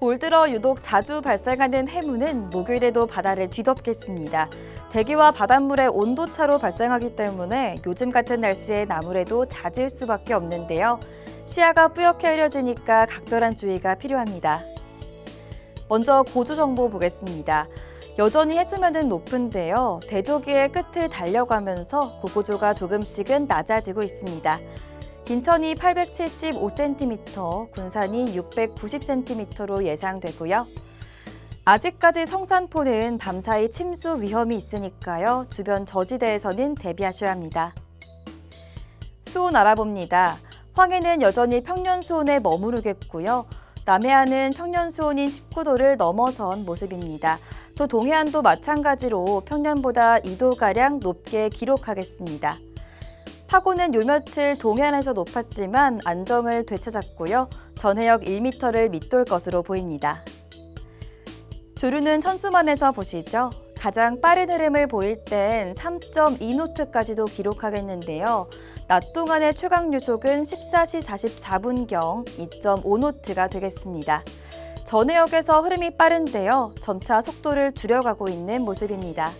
올 들어 유독 자주 발생하는 해무는 목요일에도 바다를 뒤덮겠습니다. 대기와 바닷물의 온도차로 발생하기 때문에 요즘 같은 날씨에 나물에도 잦을 수밖에 없는데요. 시야가 뿌옇게 흐려지니까 각별한 주의가 필요합니다. 먼저 고조 정보 보겠습니다. 여전히 해수면은 높은데요. 대조기의 끝을 달려가면서 고고조가 조금씩은 낮아지고 있습니다. 인천이 875cm, 군산이 690cm로 예상되고요. 아직까지 성산포는 밤사이 침수 위험이 있으니까요. 주변 저지대에서는 대비하셔야 합니다. 수온 알아봅니다. 황해는 여전히 평년 수온에 머무르겠고요. 남해안은 평년 수온인 19도를 넘어선 모습입니다. 또 동해안도 마찬가지로 평년보다 2도가량 높게 기록하겠습니다. 파고는 요 며칠 동해안에서 높았지만 안정을 되찾았고요. 전해역 1m를 밑돌 것으로 보입니다. 조류는 천수만에서 보시죠. 가장 빠른 흐름을 보일 땐 3.2노트까지도 기록하겠는데요. 낮 동안의 최강 유속은 14시 44분경 2.5노트가 되겠습니다. 전해역에서 흐름이 빠른데요. 점차 속도를 줄여가고 있는 모습입니다.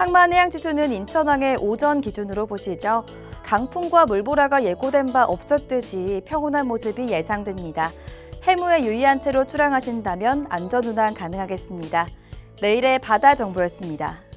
항만 해양지수는 인천항의 오전 기준으로 보시죠. 강풍과 물보라가 예고된 바 없었듯이 평온한 모습이 예상됩니다. 해무에 유의한 채로 출항하신다면 안전 운항 가능하겠습니다. 내일의 바다 정보였습니다.